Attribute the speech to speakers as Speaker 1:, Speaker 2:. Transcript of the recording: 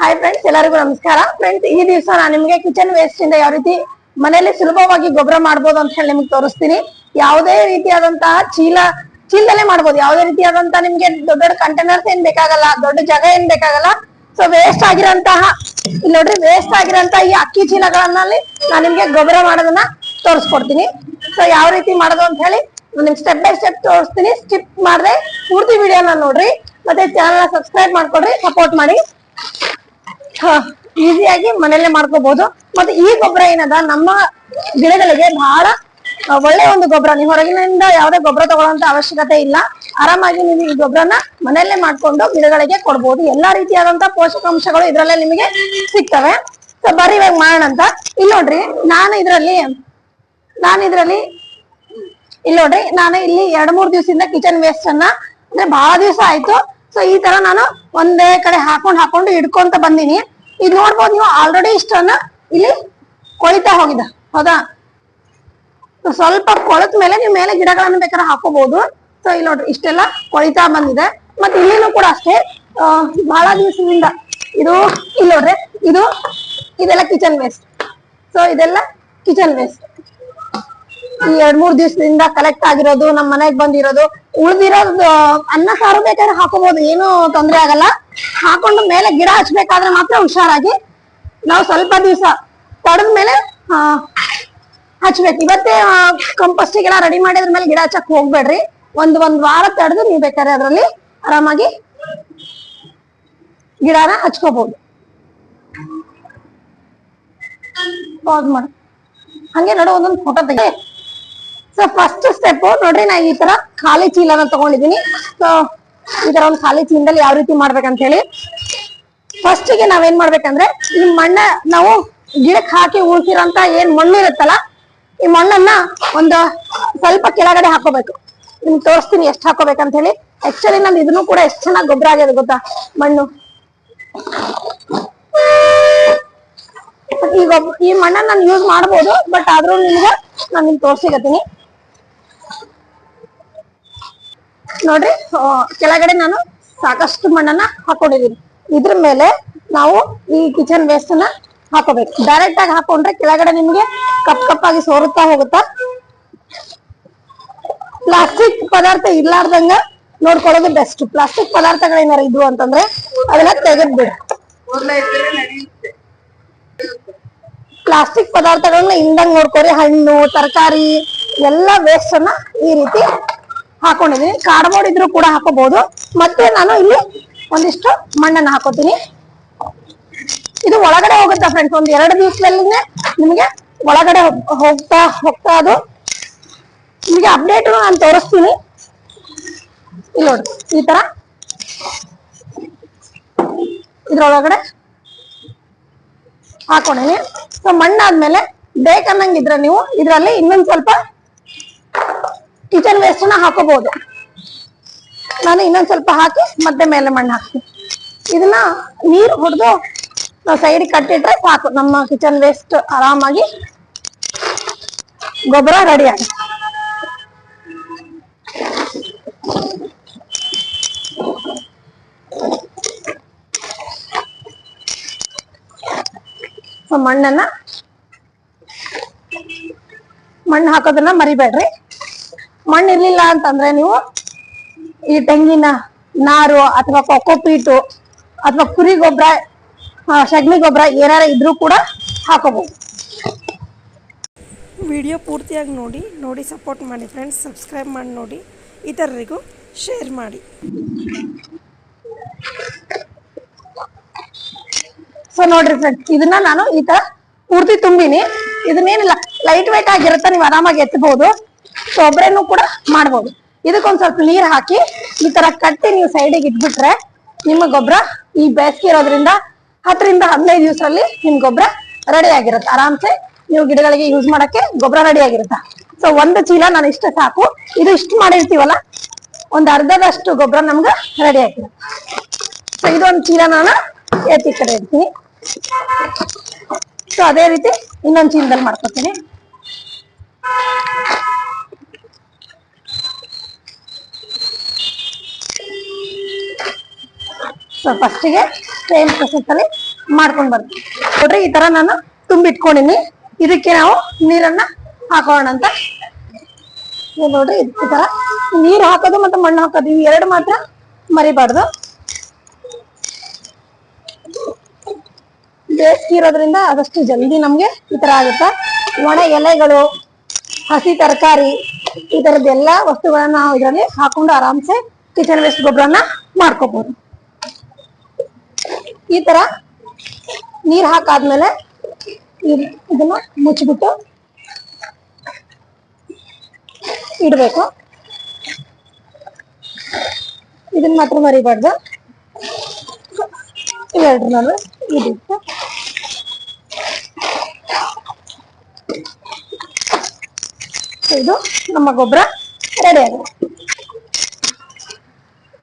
Speaker 1: Hi friends ಎಲ್ಲರಿಗೂ ನಮಸ್ಕಾರ. Friends ಈ ದಿವಸ ನಾನು ನಿಮಗೆ ಕಿಚನ್ ವೇಸ್ಟ್ ಇಂದ ಯಾವ ರೀತಿ ಮನೆಯಲ್ಲಿ ಸುಲಭವಾಗಿ ಗೊಬ್ಬರ ಮಾಡ್ಬೋದು ಅಂತ ಹೇಳಿ ನಿಮ್ಗೆ ತೋರಿಸ್ತೀನಿ. ಯಾವುದೇ ರೀತಿಯಾದಂತಹ ಚೀಲ, ಚೀಲದಲ್ಲೇ ಮಾಡ್ಬೋದು. ಯಾವುದೇ ರೀತಿಯಾದಂತಹ ನಿಮ್ಗೆ ದೊಡ್ಡ ದೊಡ್ಡ ಕಂಟೈನರ್ಸ್ ಏನ್ ಬೇಕಾಗಲ್ಲ, ದೊಡ್ಡ ಜಾಗ ಏನ್ ಬೇಕಾಗಲ್ಲ ಸೊ ವೇಸ್ಟ್ ಆಗಿರೋಂತಹ, ಇಲ್ಲಿ ನೋಡ್ರಿ ವೇಸ್ಟ್ ಆಗಿರೋಂತಹ ಈ ಅಕ್ಕಿ ಚೀಲಗಳನ್ನಲ್ಲಿ ನಾನು ನಿಮ್ಗೆ ಗೊಬ್ಬರ ಮಾಡೋದನ್ನ ತೋರಿಸ್ಕೊಡ್ತೀನಿ. ಸೊ ಯಾವ ರೀತಿ ಮಾಡೋದು ಅಂತ ಹೇಳಿ ನಿಮ್ಗೆ ಸ್ಟೆಪ್ ಬೈ ಸ್ಟೆಪ್ ತೋರಿಸ್ತೀನಿ. ಸ್ಕಿಪ್ ಮಾಡದೆ ಪೂರ್ತಿ ವಿಡಿಯೋನ ನೋಡ್ರಿ. ಮತ್ತೆ ಚಾನಲ್ ಸಬ್ಸ್ಕ್ರೈಬ್ ಮಾಡ್ಕೊಡ್ರಿ ಸಪೋರ್ಟ್ ಮಾಡಿ. ಈಸಿಯಾಗಿ ಮನೆಯಲ್ಲೇ ಮಾಡ್ಕೋಬಹುದು ಮತ್ತೆ ಈ ಗೊಬ್ಬರ ಏನದ? ನಮ್ಮ ಗಿಡಗಳಿಗೆ ಬಹಳ ಒಳ್ಳೆ ಒಂದು ಗೊಬ್ಬರ. ನೀವು ಹೊರಗಿನಿಂದ ಯಾವುದೇ ಗೊಬ್ಬರ ತಗೊಳ್ಳುವಂತ ಅವಶ್ಯಕತೆ ಇಲ್ಲ. ಆರಾಮಾಗಿ ನೀವು ಈ ಗೊಬ್ಬರನ ಮನೆಯಲ್ಲೇ ಮಾಡ್ಕೊಂಡು ಗಿಡಗಳಿಗೆ ಕೊಡ್ಬೋದು. ಎಲ್ಲಾ ರೀತಿಯಾದಂತ ಪೋಷಕಾಂಶಗಳು ಇದ್ರಲ್ಲೇ ನಿಮಗೆ ಸಿಗ್ತವೆ. ಸೊ, ಬರೀ ಇವಾಗ ಮಾಡೋಣ ಅಂತ. ಇಲ್ಲಿ ನೋಡ್ರಿ, ನಾನು ಇದ್ರಲ್ಲಿ ನಾನು ಇದ್ರಲ್ಲಿ, ಇಲ್ಲಿ ನೋಡ್ರಿ, ನಾನು ಇಲ್ಲಿ ಎರಡ್ ಮೂರ್ ದಿವಸದಿಂದ ಕಿಚನ್ ವೇಸ್ಟ್ ಅನ್ನ, ಅಂದ್ರೆ ಬಹಳ ದಿವಸ ಆಯ್ತು. ಸೊ ಈ ತರ ನಾನು ಒಂದೇ ಕಡೆ ಹಾಕೊಂಡ್ ಹಾಕೊಂಡು ಹಿಡ್ಕೊಂತ ಬಂದೀನಿ. ಇದು ನೋಡ್ಬೋದು ನೀವು ಆಲ್ರೆಡಿ ಇಷ್ಟನ್ನ ಇಲ್ಲಿ ಕೊಳಿತಾ ಹೋಗಿದೆ. ಹೌದಾ? ಸ್ವಲ್ಪ ಕೊಳತ್ ಮೇಲೆ ನೀವು ಮೇಲೆ ಗಿಡಗಳನ್ನು ಬೇಕಾದ್ರೆ ಹಾಕೋಬಹುದು ಸೊ ಇಲ್ಲಿ ನೋಡ್ರಿ, ಇಷ್ಟೆಲ್ಲ ಕೊಳಿತಾ ಬಂದಿದೆ. ಮತ್ತೆ ಇಲ್ಲಿನೂ ಕೂಡ ಅಷ್ಟೇ ಬಹಳ ದಿವಸದಿಂದ ಇದು, ಇಲ್ಲಿ ನೋಡ್ರಿ, ಇದು, ಇದೆಲ್ಲ ಕಿಚನ್ ವೇಸ್ಟ್ ಸೊ ಇದೆಲ್ಲ ಕಿಚನ್ ವೇಸ್ಟ್ ಈ ಎರಡ್ ಮೂರ್ ದಿವಸದಿಂದ ಕಲೆಕ್ಟ್ ಆಗಿರೋದು, ನಮ್ ಮನೆಗ್ ಬಂದಿರೋದು, ಉಳಿದಿರೋದು ಅನ್ನ ಸಾರು ಬೇಕಾದ್ರೆ ಹಾಕೋಬಹುದು ಏನು ತೊಂದ್ರೆ ಆಗಲ್ಲ. ಹಾಕೊಂಡು ಮೇಲೆ ಗಿಡ ಹಚ್ಬೇಕಾದ್ರೆ ಮಾತ್ರ ಹುಷಾರಾಗಿ ನಾವು ಸ್ವಲ್ಪ ದಿವಸ ತಡದ ಮೇಲೆ ಹಚ್ಬೇಕು. ಇವತ್ತೇ ಕಂಪೋಸ್ಟಿಗೆಲ್ಲ ರೆಡಿ ಮಾಡಿದ್ರ ಮೇಲೆ ಗಿಡ ಹಚ್ಚಕ್ ಹೋಗ್ಬೇಡ್ರಿ. ಒಂದ್ ಒಂದ್ ವಾರ ತಡೆದು ನೀವ್ ಬೇಕಾದ್ರೆ ಅದ್ರಲ್ಲಿ ಆರಾಮಾಗಿ ಗಿಡನ ಹಚ್ಕೋಬಹುದು ಹಂಗೆ ನೋಡೋ, ಒಂದೊಂದು ಫೋಟೋ ತೆಗೆ. ಸೊ ಫಸ್ಟ್ ಸ್ಟೆಪ್ ನೋಡ್ರಿ, ನಾ ಈ ತರ ಖಾಲಿ ಚೀಲನ ತಗೊಂಡಿದೀನಿ ಸೊ ಈ ತರ ಒಂದು ಖಾಲಿ ಚೀಲದಲ್ಲಿ ಯಾವ ರೀತಿ ಮಾಡ್ಬೇಕಂತ ಹೇಳಿ. ಫಸ್ಟ್ಗೆ ನಾವೇನ್ ಮಾಡ್ಬೇಕಂದ್ರೆ ಈ ಮಣ್ಣ ನಾವು ಗಿಡಕ್ ಹಾಕಿ ಉಳ್ಸಿರೋಂತ ಏನ್ ಮಣ್ಣು ಇರುತ್ತಲ್ಲ, ಈ ಮಣ್ಣನ್ನ ಒಂದು ಸ್ವಲ್ಪ ಕೆಳಗಡೆ ಹಾಕೋಬೇಕು. ನಿಮ್ಗೆ ತೋರಿಸ್ತೀನಿ ಎಷ್ಟ್ ಹಾಕೋಬೇಕಂತ ಹೇಳಿ ಆಕ್ಚುಲಿ ನಂದು ಇದನ್ನು ಕೂಡ ಎಷ್ಟ್ ಚೆನ್ನಾಗಿ ಗೊಬ್ಬರ ಆಗಿದೆ ಗೊತ್ತಾ, ಮಣ್ಣು. ಈ ಗೊಬ್ಬ ಈ ಮಣ್ಣನ್ನ ನಾನು ಯೂಸ್ ಮಾಡ್ಬೋದು ಬಟ್ ಆದ್ರೂ ನಿಮ್ಗೆ ನಾನು ನಿಮ್ಗೆ ತೋರ್ಸಿಗತ್ತೀನಿ ನೋಡ್ರಿ ಕೆಳಗಡೆ ನಾನು ಸಾಕಷ್ಟು ಮಣ್ಣನ್ನ ಹಾಕೊಂಡಿದೀನಿ ಇದ್ರ ಮೇಲೆ ನಾವು ಈ ಕಿಚನ್ ವೇಸ್ಟ್ನ ಹಾಕೋಬೇಕು. ಡೈರೆಕ್ಟ್ ಆಗಿ ಹಾಕೊಂಡ್ರೆ ಕೆಳಗಡೆ ನಿಮ್ಗೆ ಕಪ್ ಕಪ್ಪಾಗಿ ಸೋರುತ್ತಾ ಹೋಗುತ್ತಾ ಪ್ಲಾಸ್ಟಿಕ್ ಪದಾರ್ಥ ಇರ್ಲಾರ್ದಂಗ ನೋಡ್ಕೊಳ್ಳೋದು ಬೆಸ್ಟ್ ಪ್ಲಾಸ್ಟಿಕ್ ಪದಾರ್ಥಗಳೇನಾರ ಇದ್ವು ಅಂತಂದ್ರೆ ಅದನ್ನ ತೆಗೆದ್ಬಿಡು. ಪ್ಲಾಸ್ಟಿಕ್ ಪದಾರ್ಥಗಳನ್ನ ಇಂದಂಗ್ ನೋಡ್ಕೊರಿ, ಹಣ್ಣು, ತರಕಾರಿ, ಎಲ್ಲ ವೇಸ್ಟ್ ಅನ್ನ ಈ ರೀತಿ ಹಾಕೊಂಡಿದೀನಿ. ಕಾರ್ಡ್ಬೋರ್ಡ್ ಇದ್ರೂ ಕೂಡ ಹಾಕೋಬಹುದು ಮತ್ತೆ ನಾನು ಇಲ್ಲಿ ಒಂದಿಷ್ಟು ಮಣ್ಣನ್ನ ಹಾಕೋತೀನಿ. ಇದು ಒಳಗಡೆ ಹೋಗುತ್ತಾ ಫ್ರೆಂಡ್ಸ್ ಒಂದ್ ಎರಡು ದಿವಸದಲ್ಲಿನೇ ನಿಮಗೆ ಒಳಗಡೆ ಹೋಗ್ತಾ ಹೋಗ್ತಾ ಅದು ನಿಮಗೆ ಅಪ್ಡೇಟ್ ನಾನು ತೋರಿಸ್ತೀನಿ. ಇಲ್ಲಿ ನೋಡಿ, ಈ ತರ. ಇದ್ರೊಳಗಡೆ ಹಾಕೊಂಡಿನಿ ಸೊ ಮಣ್ಣಾದ್ಮೇಲೆ ಬೇಕನ್ನಂಗಿದ್ರೆ ನೀವು ಇದರಲ್ಲಿ ಇನ್ನೊಂದ್ ಸ್ವಲ್ಪ ಕಿಚನ್ ವೇಸ್ಟ್ನ ಹಾಕೋಬಹುದು ನಾನು ಇನ್ನೊಂದ್ ಸ್ವಲ್ಪ ಹಾಕಿ ಮತ್ತೆ ಮೇಲೆ ಮಣ್ಣು ಹಾಕ್ತೀನಿ. ಇದನ್ನ ನೀರು ಹೊಡೆದು ನಾವು ಸೈಡ್ ಕಟ್ಟಿಟ್ರೆ ಸಾಕು. ನಮ್ಮ ಕಿಚನ್ ವೇಸ್ಟ್ ಆರಾಮಾಗಿ ಗೊಬ್ಬರ ರೆಡಿ ಆಗುತ್ತೆ. ಮಣ್ಣನ್ನ ಮಣ್ಣು ಹಾಕೋದನ್ನ ಮರಿಬೇಡ್ರಿ. ಮಣ್ಣು ಇರ್ಲಿಲ್ಲ ಅಂತಂದ್ರೆ ನೀವು ಈ ತೆಂಗಿನ ನಾರು ಅಥವಾ ಕೊಕೊಪೀಟು ಅಥವಾ ಕುರಿ ಗೊಬ್ಬರ ಸಗಣಿ ಗೊಬ್ಬರ ಏನಾರ ಇದ್ರೂ ಕೂಡ ಹಾಕೋಬಹುದು.
Speaker 2: ವಿಡಿಯೋ ಪೂರ್ತಿಯಾಗಿ ನೋಡಿ ನೋಡಿ ಸಪೋರ್ಟ್ ಮಾಡಿ ಫ್ರೆಂಡ್ಸ್ ಸಬ್ಸ್ಕ್ರೈಬ್ ಮಾಡಿ ನೋಡಿ ಇತರರಿಗೂ ಶೇರ್ ಮಾಡಿ.
Speaker 1: ಸೊ ನೋಡ್ರಿ ಫ್ರೆಂಡ್ಸ್ ಇದನ್ನ ನಾನು ಈ ತರ ಪೂರ್ತಿ ತುಂಬಿನಿ. ಇದನ್ನೇನಿಲ್ಲ ಲೈಟ್ ವೇಟ್ ಆಗಿರುತ್ತೆ ನೀವು ಆರಾಮಾಗಿ ಎತ್ತಬಹುದು ಸೊ ಒಬ್ರೇನು ಕೂಡ ಮಾಡ್ಬೋದು. ಇದಕ್ಕೊಂದ್ ಸ್ವಲ್ಪ ನೀರ್ ಹಾಕಿ ಈ ತರ ಕಟ್ಟಿ ನೀವು ಸೈಡಿಗೆ ಇಟ್ಬಿಟ್ರೆ ನಿಮ್ಮ ಗೊಬ್ಬರ ಈ ಬೇಸಿಗೆ ಇರೋದ್ರಿಂದ ಹತ್ತರಿಂದ ಹದಿನೈದು ದಿವಸದಲ್ಲಿ ನಿಮ್ ಗೊಬ್ಬರ ರೆಡಿ ಆಗಿರುತ್ತೆ. ಆರಾಮ್ಸೆ ನೀವು ಗಿಡಗಳಿಗೆ ಯೂಸ್ ಮಾಡಕ್ಕೆ ಗೊಬ್ಬರ ರೆಡಿ ಆಗಿರುತ್ತೆ. ಸೊ ಒಂದು ಚೀಲ ನಾನು ಇಷ್ಟ ಸಾಕು. ಇದು ಇಷ್ಟು ಮಾಡಿರ್ತೀವಲ್ಲ, ಒಂದ್ ಅರ್ಧದಷ್ಟು ಗೊಬ್ಬರ ನಮ್ಗ ರೆಡಿ ಆಗಿರುತ್ತೆ ಸೊ ಇದೊಂದು ಚೀಲ ನಾನು ಎತ್ತಿ ಕಡೆ ಇಡ್ತೀನಿ. ಸೊ ಅದೇ ರೀತಿ ಇನ್ನೊಂದು ಚೀಲದಲ್ಲಿ ಮಾಡ್ಕೊತೀನಿ. ಸೊ ಫಸ್ಟಿಗೆ ಸೇಮ್ ಪ್ರೊಸೆಸ್ ಅಲ್ಲಿ ಬರ್ತೀನಿ. ನೋಡ್ರಿ ಈ ತರ ನಾನು ತುಂಬಿಟ್ಕೊಂಡಿನಿ. ಇದಕ್ಕೆ ನಾವು ನೀರನ್ನ ಹಾಕೋಣ ಅಂತ. ನೋಡ್ರಿ ಈ ತರ. ನೀರ್ ಹಾಕೋದು ಮತ್ತೆ ಮಣ್ಣು ಹಾಕೋದು, ಇವು ಎರಡು ಮಾತ್ರ ಮರಿಬಾರ್ದು. ಬೇಸಿಗೆ ಇರೋದ್ರಿಂದ ಆದಷ್ಟು ಜಲ್ದಿ ನಮ್ಗೆ ಈ ತರ ಆಗುತ್ತೆ. ಒಣ ಎಲೆಗಳು, ಹಸಿ ತರಕಾರಿ, ಈ ತರದ ಎಲ್ಲಾ ವಸ್ತುಗಳನ್ನ ನಾವು ಇದರಲ್ಲಿ ಹಾಕೊಂಡು ಆರಾಮ್ಸೆ ಕಿಚನ್ ವೇಸ್ಟ್ ಗೊಬ್ಬರನ ಮಾಡ್ಕೋಬಹುದು ಈ ತರ ನೀರ್ ಹಾಕಾದ್ಮೇಲೆ ಇದ್- ಇದನ್ನ ಮುಚ್ಚಿಬಿಟ್ಟು ಇಡಬೇಕು. ಇದನ್ನ ಮಾತ್ರ ಮರಿಬಾರ್ದು. ಇವೆರಡ್ರ ನಾನು ಇದಿಟ್ಟು. ಇದು ನಮ್ಮ ಗೊಬ್ಬರ ರೆಡಿ ಆಗಿದೆ.